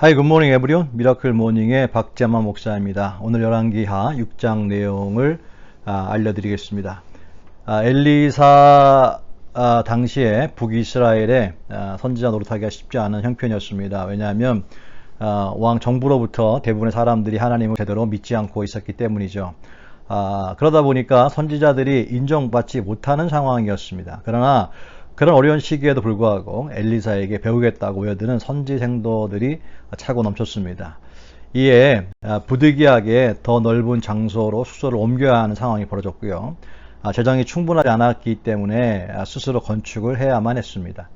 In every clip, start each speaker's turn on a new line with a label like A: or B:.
A: 하이 굿모닝 에브리온 미라클 모닝의 박재만 목사입니다. 오늘 열왕기하 6장 내용을 아, 알려드리겠습니다. 아, 엘리사 아, 당시에 북이스라엘의 아, 선지자 노릇하기가 쉽지 않은 형편이었습니다. 왜냐하면 아, 왕 정부로부터 대부분의 사람들이 하나님을 제대로 믿지 않고 있었기 때문이죠. 아, 그러다 보니까 선지자들이 인정받지 못하는 상황이었습니다. 그러나 그런 어려운 시기에도 불구하고 엘리사에게 배우겠다고 모여드는 선지 생도들이 차고 넘쳤습니다. 이에 아, 부득이하게 더 넓은 장소로 수소를 옮겨야 하는 상황이 벌어졌고요. 아, 재정이 충분하지 않았기 때문에 아, 스스로 건축을 해야만 했습니다.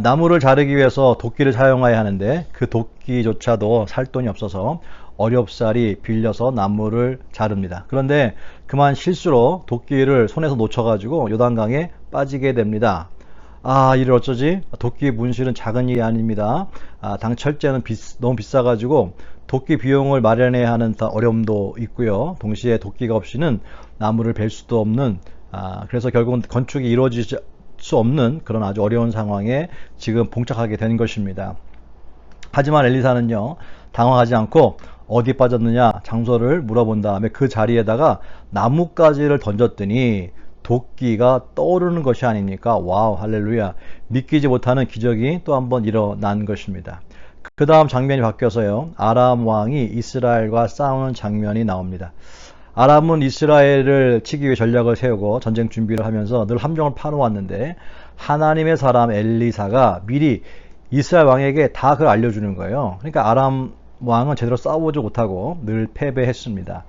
A: 나무를 자르기 위해서 도끼를 사용해야 하는데 그 도끼조차도 살 돈이 없어서 어렵사리 빌려서 나무를 자릅니다. 그런데 그만 실수로 도끼를 손에서 놓쳐가지고 요단강에 빠지게 됩니다. 아, 이를 어쩌지? 도끼 문실은 작은 일이 아닙니다. 아, 당 철제는 비, 너무 비싸가지고 도끼 비용을 마련해야 하는 어려움도 있고요. 동시에 도끼가 없이는 나무를 벨 수도 없는, 아, 그래서 결국은 건축이 이루어지지 수 없는 그런 아주 어려운 상황에 지금 봉착하게 된 것입니다. 하지만 엘리사는요, 당황하지 않고 어디 빠졌느냐 장소를 물어본 다음에 그 자리에다가 나뭇가지를 던졌더니 도끼가 떠오르는 것이 아닙니까? 와우, 할렐루야. 믿기지 못하는 기적이 또 한 번 일어난 것입니다. 그 다음 장면이 바뀌어서요. 아람 왕이 이스라엘과 싸우는 장면이 나옵니다. 아람은 이스라엘을 치기 위해 전략을 세우고 전쟁 준비를 하면서 늘 함정을 파놓았는데 하나님의 사람 엘리사가 미리 이스라엘 왕에게 다 그걸 알려주는 거예요. 그러니까 아람 왕은 제대로 싸워보지 못하고 늘 패배했습니다.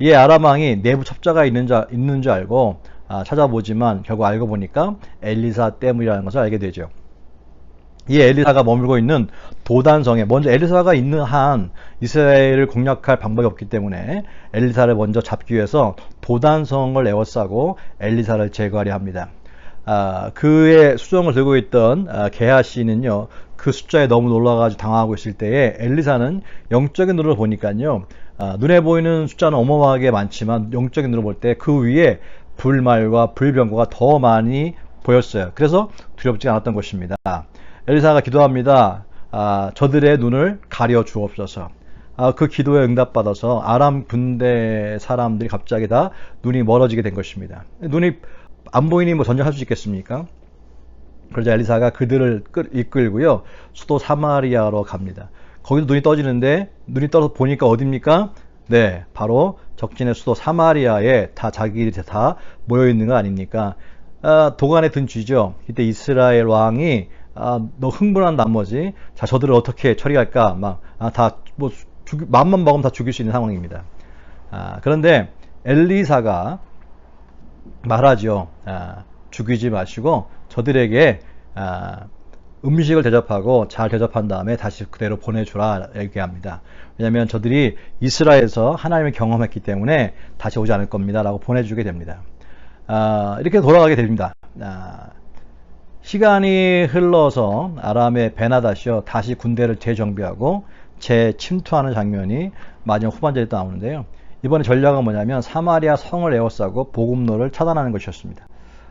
A: 이에 아람 왕이 내부 첩자가 있는 줄, 알고 아, 찾아보지만 결국 알고 보니까 엘리사 때문이라는 것을 알게 되죠. 이 엘리사가 머물고 있는 도단성에 먼저 엘리사가 있는 한 이스라엘을 공략할 방법이 없기 때문에 엘리사를 먼저 잡기 위해서 도단성을 에워싸고 엘리사를 제거하려 합니다. 아, 그의 수정을 들고 있던 아, 게하 씨는요 그 숫자에 너무 놀라가지고 당하고 있을 때에 엘리사는 영적인 눈으로 보니까요 아, 눈에 보이는 숫자는 어마어마하게 많지만 영적인 눈으로 볼 때 그 위에 불말과 불병거가 더 많이 보였어요. 그래서 두렵지 않았던 것입니다. 엘리사가 기도합니다. 아, 저들의 눈을 가려 주옵소서. 아, 그 기도에 응답받아서 아람 군대 사람들이 갑자기 다 눈이 멀어지게 된 것입니다. 눈이 안 보이니 뭐 전쟁할 수 있겠습니까? 그러자 엘리사가 그들을 이끌고요. 수도 사마리아로 갑니다. 거기도 눈이 떠지는데 눈이 떠서 보니까 어딥니까? 네, 바로 적진의 수도 사마리아에 다 자기들이 다 모여 있는 거 아닙니까? 아, 도간에 든 쥐죠. 이때 이스라엘 왕이 아, 너 흥분한 나머지 자 저들을 어떻게 처리할까 막 아, 다뭐 맘만 먹으면 다 죽일 수 있는 상황입니다. 아, 그런데 엘리사가 말하죠. 아, 죽이지 마시고 저들에게 아, 음식을 대접하고 잘 대접한 다음에 다시 그대로 보내주라 얘기합니다. 왜냐하면 저들이 이스라엘에서 하나님을 경험했기 때문에 다시 오지 않을 겁니다. 라고 보내주게 됩니다. 아, 이렇게 돌아가게 됩니다. 아, 시간이 흘러서 아람의 베나다시어 다시 군대를 재정비하고 재침투하는 장면이 마지막 후반절에 나오는데요. 이번에 전략은 뭐냐면 사마리아 성을 에워싸고 복음로를 차단하는 것이었습니다.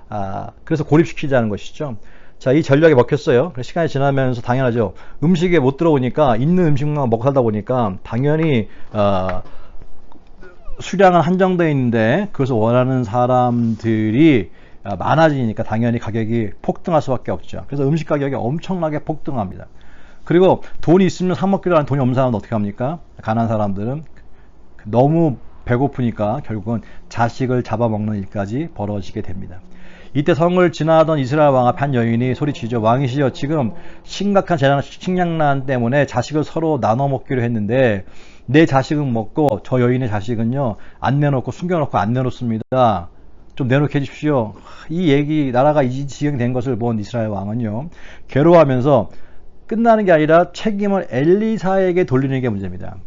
A: 아, 그래서 고립시키자는 것이죠. 자, 이 전략이 먹혔어요. 시간이 지나면서 당연하죠. 음식에 못 들어오니까 있는 음식만 먹고 살다 보니까 당연히 어, 수량은 한정되어 있는데 그것을 원하는 사람들이 어, 많아지니까 당연히 가격이 폭등할 수밖에 없죠. 그래서 음식 가격이 엄청나게 폭등합니다. 그리고 돈이 있으면 사 먹기로 하는 돈이 없는 사람은 어떻게 합니까? 가난한 사람들은 너무 배고프니까 결국은 자식을 잡아먹는 일까지 벌어지게 됩니다. 이때 성을 지나던 이스라엘 왕 앞 한 여인이 소리치죠. 왕이시여 지금 심각한 재난, 식량난 때문에 자식을 서로 나눠 먹기로 했는데 내 자식은 먹고 저 여인의 자식은요 안 내놓고 숨겨놓고 안 내놓습니다. 좀 내놓게 해주십시오. 이 얘기 나라가 이 지경 된 것을 본 이스라엘 왕은요 괴로워하면서 끝나는 게 아니라 책임을 엘리사에게 돌리는 게 문제입니다.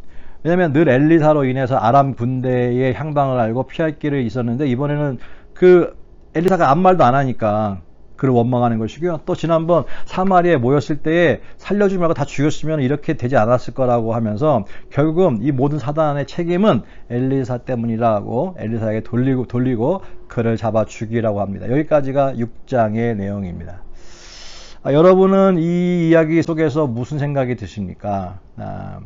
A: 왜냐하면 늘 엘리사로 인해서 아람 군대의 향방을 알고 피할 길을 있었는데 이번에는 그 엘리사가 아무 말도 안 하니까 그를 원망하는 것이고요. 또 지난번 사마리에 모였을 때에 살려주지 말고 다 죽였으면 이렇게 되지 않았을 거라고 하면서 결국은 이 모든 사단의 책임은 엘리사 때문이라고 엘리사에게 돌리고 돌리고 그를 잡아 죽이라고 합니다. 여기까지가 6장의 내용입니다. 아, 여러분은 이 이야기 속에서 무슨 생각이 드십니까? 아,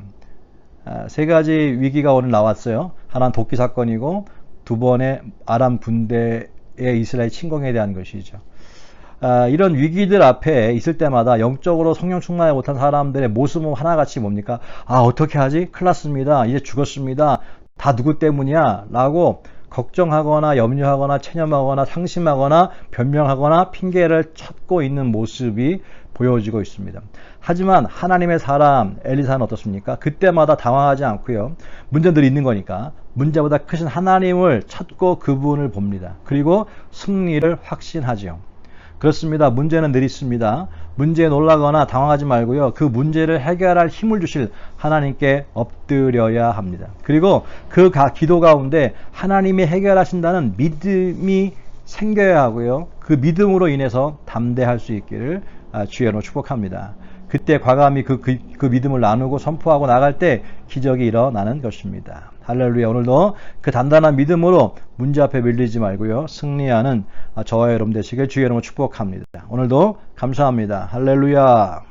A: 아, 세 가지 위기가 오늘 나왔어요. 하나는 도끼 사건이고 두 번의 아람 군대의 이스라엘 침공에 대한 것이죠. 아, 이런 위기들 앞에 있을 때마다 영적으로 성령 충만하지 못한 사람들의 모습은 하나같이 뭡니까? 아, 어떻게 하지? 큰일 났습니다. 이제 죽었습니다. 다 누구 때문이야? 라고 걱정하거나 염려하거나 체념하거나 상심하거나 변명하거나 핑계를 찾고 있는 모습이 보여지고 있습니다. 하지만 하나님의 사람 엘리사는 어떻습니까? 그때마다 당황하지 않고요. 문제들이 있는 거니까 문제보다 크신 하나님을 찾고 그분을 봅니다. 그리고 승리를 확신하지요. 그렇습니다. 문제는 늘 있습니다. 문제에 놀라거나 당황하지 말고요. 그 문제를 해결할 힘을 주실 하나님께 엎드려야 합니다. 그리고 그 가- 기도 가운데 하나님이 해결하신다는 믿음이 생겨야 하고요. 그 믿음으로 인해서 담대할 수 있기를 아, 이름으로 축복합니다. 그때 과감히 그, 그, 그 믿음을 나누고 선포하고 나갈 때 기적이 일어나는 것입니다. 할렐루야. 오늘도 그 단단한 믿음으로 문제 앞에 밀리지 말고요. 승리하는 아, 저와 여러분 되시길 주의 이름으로 축복합니다. 오늘도 감사합니다. 할렐루야.